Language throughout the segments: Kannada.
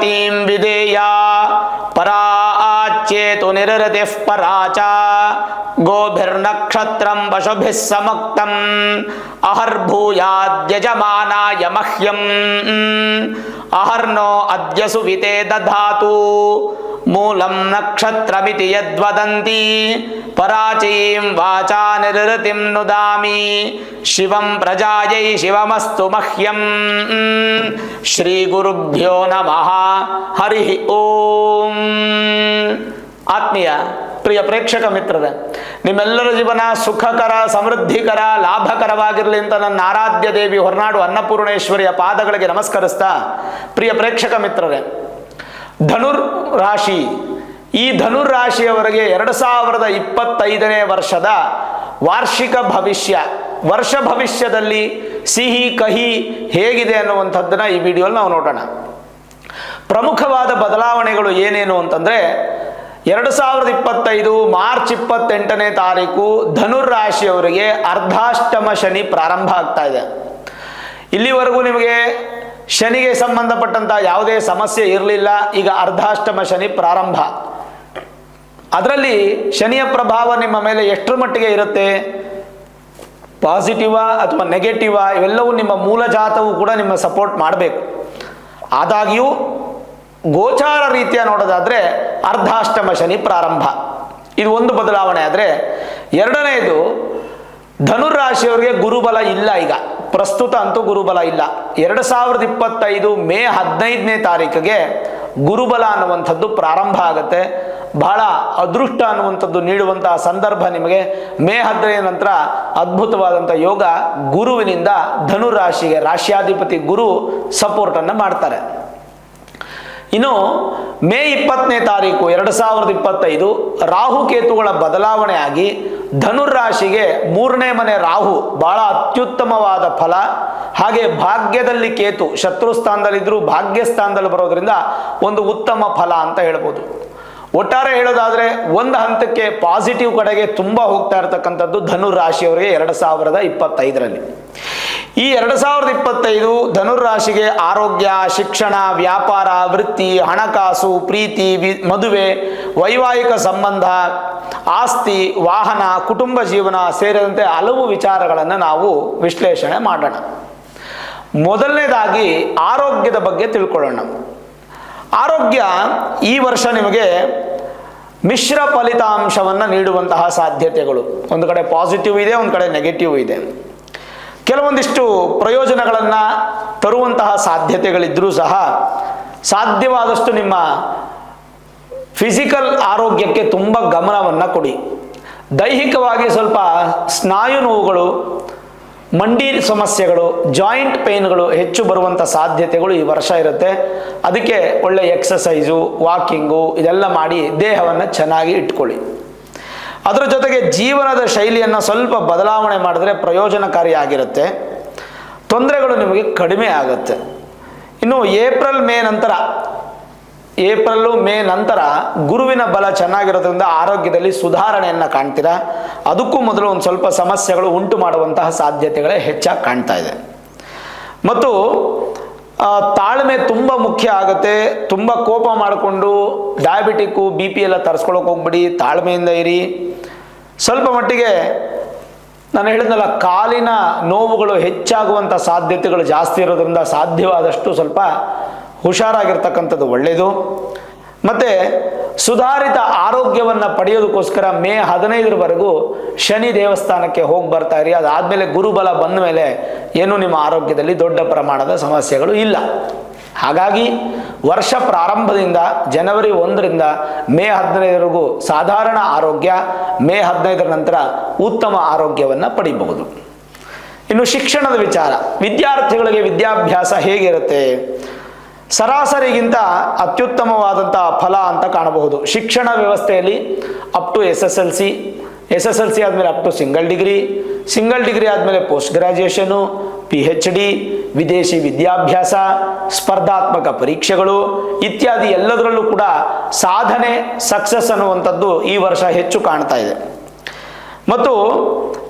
गतिम विदेया परा आच्येतु निरति परा च, गोभिर्नक्षत्रं वशुभिः समक्तम्, अहर्भूयाद्यजमानाय मह्यम्। अहर्नो अद्य सुविते दधातु ಮೂಲಂ ನಕ್ಷತ್ರಮಿತಿ ಯದ್ವದಂತಿ ಪರಾಚೀಂ ವಾಚಾ ನಿರೃತಿಂ ನುದಾಮಿ ಶಿವಂ ಪ್ರಜಾಯೈ ಶಿವಮಸ್ತು ಮಹ್ಯಂ ಶ್ರೀ ಗುರುಭ್ಯೋ ನಮಃ ಹರಿ ಓಂ ಆತ್ಮೀಯ ಪ್ರಿಯ ಪ್ರೇಕ್ಷಕ ಮಿತ್ರರೇ, ನಿಮ್ಮೆಲ್ಲರ ಜೀವನ ಸುಖಕರ, ಸಮೃದ್ಧಿಕರ, ಲಾಭಕರವಾಗಿರಲಿ ಅಂತ ನನ್ನ ಆರಾಧ್ಯ ದೇವಿ ಹೊರನಾಡು ಅನ್ನಪೂರ್ಣೇಶ್ವರಿಯ ಪಾದಗಳಿಗೆ ನಮಸ್ಕರಿಸ್ತಾ, ಪ್ರಿಯ ಪ್ರೇಕ್ಷಕ ಮಿತ್ರರೇ ಧನುರ್ ರಾಶಿ ಈ ಧನುರ್ ರಾಶಿಯವರೆಗೆ ಎರಡು ಸಾವಿರದ ಇಪ್ಪತ್ತೈದನೇ ವರ್ಷದ ವಾರ್ಷಿಕ ಭವಿಷ್ಯ. ವರ್ಷ ಭವಿಷ್ಯದಲ್ಲಿ ಸಿಹಿ, ಕಹಿ ಹೇಗಿದೆ ಅನ್ನುವಂಥದ್ದನ್ನ ಈ ವಿಡಿಯೋಲಿ ನಾವು ನೋಡೋಣ. ಪ್ರಮುಖವಾದ ಬದಲಾವಣೆಗಳು ಏನೇನು ಅಂತಂದ್ರೆ, ಎರಡು ಸಾವಿರದ ಇಪ್ಪತ್ತೈದು ಮಾರ್ಚ್ ಇಪ್ಪತ್ತೆಂಟನೇ ತಾರೀಕು ಧನುರ್ ರಾಶಿಯವರಿಗೆ ಅರ್ಧಾಷ್ಟಮ ಶನಿ ಪ್ರಾರಂಭ ಆಗ್ತಾ ಇದೆ. ಇಲ್ಲಿವರೆಗೂ ನಿಮಗೆ ಶನಿಗೆ ಸಂಬಂಧಪಟ್ಟಂತ ಯಾವುದೇ ಸಮಸ್ಯೆ ಇರಲಿಲ್ಲ. ಈಗ ಅರ್ಧಾಷ್ಟಮ ಶನಿ ಪ್ರಾರಂಭ. ಅದರಲ್ಲಿ ಶನಿಯ ಪ್ರಭಾವ ನಿಮ್ಮ ಮೇಲೆ ಎಷ್ಟರ ಮಟ್ಟಿಗೆ ಇರುತ್ತೆ? ಪಾಸಿಟಿವಾ ಅಥವಾ ನೆಗೆಟಿವಾ ಇವೆಲ್ಲವೂ ನಿಮ್ಮ ಮೂಲ ಜಾತವು ಕೂಡ ನಿಮ್ಮ ಸಪೋರ್ಟ್ ಮಾಡಬೇಕು. ಆದಾಗ್ಯೂ ಗೋಚಾರ ರೀತಿಯ ನೋಡೋದಾದ್ರೆ ಅರ್ಧಾಷ್ಟಮ ಶನಿ ಪ್ರಾರಂಭ. ಇದು ಒಂದು ಬದಲಾವಣೆ ಆದರೆ ಎರಡನೆಯದು ಧನುರಾಶಿಯವರಿಗೆ ಗುರುಬಲ ಇಲ್ಲ ಈಗ. ಪ್ರಸ್ತುತ ಅಂತೂ ಗುರುಬಲ ಇಲ್ಲ. ಎರಡು ಸಾವಿರದ ಇಪ್ಪತ್ತೈದು ಮೇ ಹದಿನೈದನೇ ತಾರೀಕಿಗೆ ಗುರುಬಲ ಅನ್ನುವಂಥದ್ದು ಪ್ರಾರಂಭ ಆಗುತ್ತೆ. ಬಹಳ ಅದೃಷ್ಟ ಅನ್ನುವಂಥದ್ದು ನೀಡುವಂತಹ ಸಂದರ್ಭ ನಿಮಗೆ. ಮೇ ಹದಿನೈದು ನಂತರ ಅದ್ಭುತವಾದಂಥ ಯೋಗ ಗುರುವಿನಿಂದ ಧನುರಾಶಿಗೆ ರಾಶ್ಯಾಧಿಪತಿ ಗುರು ಸಪೋರ್ಟನ್ನು ಮಾಡ್ತಾರೆ. ಇನ್ನು ಮೇ ಇಪ್ಪತ್ತನೇ ತಾರೀಕು ಎರಡು ಸಾವಿರದ ಇಪ್ಪತ್ತೈದು ರಾಹುಕೇತುಗಳ ಬದಲಾವಣೆ ಆಗಿ ಧನುರಾಶಿಗೆ ಮೂರನೇ ಮನೆ ರಾಹು ಬಹಳ ಅತ್ಯುತ್ತಮವಾದ ಫಲ. ಹಾಗೆ ಭಾಗ್ಯದಲ್ಲಿ ಕೇತು ಶತ್ರು ಸ್ಥಾನದಲ್ಲಿದ್ದರೂ ಭಾಗ್ಯ ಸ್ಥಾನದಲ್ಲಿ ಬರೋದ್ರಿಂದ ಒಂದು ಉತ್ತಮ ಫಲ ಅಂತ ಹೇಳ್ಬೋದು. ಒಟ್ಟಾರೆ ಹೇಳೋದಾದರೆ ಒಂದು ಹಂತಕ್ಕೆ ಪಾಸಿಟಿವ್ ಕಡೆಗೆ ತುಂಬ ಹೋಗ್ತಾ ಇರತಕ್ಕಂಥದ್ದು ಧನುರ್ ರಾಶಿಯವರಿಗೆ ಎರಡು ಸಾವಿರದ ಇಪ್ಪತ್ತೈದರಲ್ಲಿ. ಈ ಎರಡು ಸಾವಿರದ ಇಪ್ಪತ್ತೈದು ಧನುರಾಶಿಗೆ ಆರೋಗ್ಯ, ಶಿಕ್ಷಣ, ವ್ಯಾಪಾರ, ವೃತ್ತಿ, ಹಣಕಾಸು, ಪ್ರೀತಿ ಮದುವೆ, ವೈವಾಹಿಕ ಸಂಬಂಧ, ಆಸ್ತಿ, ವಾಹನ, ಕುಟುಂಬ ಜೀವನ ಸೇರಿದಂತೆ ಹಲವು ವಿಚಾರಗಳನ್ನು ನಾವು ವಿಶ್ಲೇಷಣೆ ಮಾಡೋಣ. ಮೊದಲನೇದಾಗಿ ಆರೋಗ್ಯದ ಬಗ್ಗೆ ತಿಳ್ಕೊಳ್ಳೋಣ. ಆರೋಗ್ಯ ಈ ವರ್ಷ ನಿಮಗೆ ಮಿಶ್ರ ಫಲಿತಾಂಶವನ್ನು ನೀಡುವಂತಹ ಸಾಧ್ಯತೆಗಳು. ಒಂದು ಕಡೆ ಪಾಸಿಟಿವ್ ಇದೆ, ಒಂದು ಕಡೆ ನೆಗೆಟಿವ್ ಇದೆ. ಕೆಲವೊಂದಿಷ್ಟು ಪ್ರಯೋಜನಗಳನ್ನು ತರುವಂತಹ ಸಾಧ್ಯತೆಗಳಿದ್ದರೂ ಸಹ ಸಾಧ್ಯವಾದಷ್ಟು ನಿಮ್ಮ ಫಿಸಿಕಲ್ ಆರೋಗ್ಯಕ್ಕೆ ತುಂಬ ಗಮನವನ್ನು ಕೊಡಿ. ದೈಹಿಕವಾಗಿ ಸ್ವಲ್ಪ ಸ್ನಾಯು ನೋವುಗಳು, ಮಂಡಿ ಸಮಸ್ಯೆಗಳು ಜಾಯಿಂಟ್ ಪೇನ್ಗಳು ಹೆಚ್ಚು ಬರುವಂಥ ಸಾಧ್ಯತೆಗಳು ಈ ವರ್ಷ ಇರುತ್ತೆ. ಅದಕ್ಕೆ ಒಳ್ಳೆ ಎಕ್ಸಸೈಸು ವಾಕಿಂಗು ಇದೆಲ್ಲ ಮಾಡಿ ದೇಹವನ್ನು ಚೆನ್ನಾಗಿ ಇಟ್ಕೊಳ್ಳಿ. ಅದರ ಜೊತೆಗೆ ಜೀವನದ ಶೈಲಿಯನ್ನು ಸ್ವಲ್ಪ ಬದಲಾವಣೆ ಮಾಡಿದ್ರೆ ಪ್ರಯೋಜನಕಾರಿಯಾಗಿರುತ್ತೆ ತೊಂದರೆಗಳು ನಿಮಗೆ ಕಡಿಮೆ ಆಗುತ್ತೆ. ಇನ್ನು ಏಪ್ರಿಲ್ ಮೇ ನಂತರ ಏಪ್ರಿಲ್ಲು ಮೇ ನಂತರ ಗುರುವಿನ ಬಲ ಚೆನ್ನಾಗಿರೋದ್ರಿಂದ ಆರೋಗ್ಯದಲ್ಲಿ ಸುಧಾರಣೆಯನ್ನು ಕಾಣ್ತೀರಾ? ಅದಕ್ಕೂ ಮೊದಲು ಒಂದು ಸ್ವಲ್ಪ ಸಮಸ್ಯೆಗಳು ಉಂಟು ಮಾಡುವಂತಹ ಸಾಧ್ಯತೆಗಳೇ ಹೆಚ್ಚಾಗಿ ಕಾಣ್ತಾ ಇದೆ. ಮತ್ತು ತಾಳ್ಮೆ ತುಂಬ ಮುಖ್ಯ ಆಗುತ್ತೆ. ತುಂಬ ಕೋಪ ಮಾಡಿಕೊಂಡು ಡಯಾಬಿಟಿಕ್ಕು ಬಿ ಪಿ ಎಲ್ಲ ತರಿಸ್ಕೊಳಕ್ಕೆ ಹೋಗ್ಬಿಡಿ, ತಾಳ್ಮೆಯಿಂದ ಇರಿ. ಸ್ವಲ್ಪ ಮಟ್ಟಿಗೆ ನಾನು ಹೇಳಿದ್ನಲ್ಲ, ಕಾಲಿನ ನೋವುಗಳು ಹೆಚ್ಚಾಗುವಂಥ ಸಾಧ್ಯತೆಗಳು ಜಾಸ್ತಿ ಇರೋದ್ರಿಂದ ಸಾಧ್ಯವಾದಷ್ಟು ಸ್ವಲ್ಪ ಹುಷಾರಾಗಿರ್ತಕ್ಕಂಥದ್ದು ಒಳ್ಳೆಯದು ಮತ್ತು ಸುಧಾರಿತ ಆರೋಗ್ಯವನ್ನು ಪಡೆಯೋದಕ್ಕೋಸ್ಕರ ಮೇ ಹದಿನೈದರವರೆಗೂ ಶನಿ ದೇವಸ್ಥಾನಕ್ಕೆ ಹೋಗಿ ಬರ್ತಾ ಇರಿ. ಅದಾದಮೇಲೆ ಗುರುಬಲ ಬಂದ ಮೇಲೆ ಏನೂ ನಿಮ್ಮ ಆರೋಗ್ಯದಲ್ಲಿ ದೊಡ್ಡ ಪ್ರಮಾಣದ ಸಮಸ್ಯೆಗಳು ಇಲ್ಲ. ಹಾಗಾಗಿ ವರ್ಷ ಪ್ರಾರಂಭದಿಂದ ಜನವರಿ ಒಂದರಿಂದ ಮೇ ಹದಿನೈದರವರೆಗೂ ಸಾಧಾರಣ ಆರೋಗ್ಯ, ಮೇ ಹದಿನೈದರ ನಂತರ ಉತ್ತಮ ಆರೋಗ್ಯವನ್ನು ಪಡಿಬಹುದು. ಇನ್ನು ಶಿಕ್ಷಣದ ವಿಚಾರ. ವಿದ್ಯಾರ್ಥಿಗಳಿಗೆ ವಿದ್ಯಾಭ್ಯಾಸ ಹೇಗಿರುತ್ತೆ? ಸರಾಸರಿಗಿಂತ ಅತ್ಯುತ್ತಮವಾದಂಥ ಫಲ ಅಂತ ಕಾಣಬಹುದು. ಶಿಕ್ಷಣ ವ್ಯವಸ್ಥೆಯಲ್ಲಿ up to S S L C S S L C ಆದಮೇಲೆ up to single degree single degree ಆದಮೇಲೆ post graduation P H D ವಿದೇಶಿ ವಿದ್ಯಾಭ್ಯಾಸ, ಸ್ಪರ್ಧಾತ್ಮಕ ಪರೀಕ್ಷೆಗಳು ಇತ್ಯಾದಿ ಎಲ್ಲದರಲ್ಲೂ ಕೂಡ ಸಾಧನೆ ಸಕ್ಸಸ್ ಅನ್ನುವಂಥದ್ದು ಈ ವರ್ಷ ಹೆಚ್ಚು ಕಾಣ್ತಾ ಇದೆ. ಮತ್ತು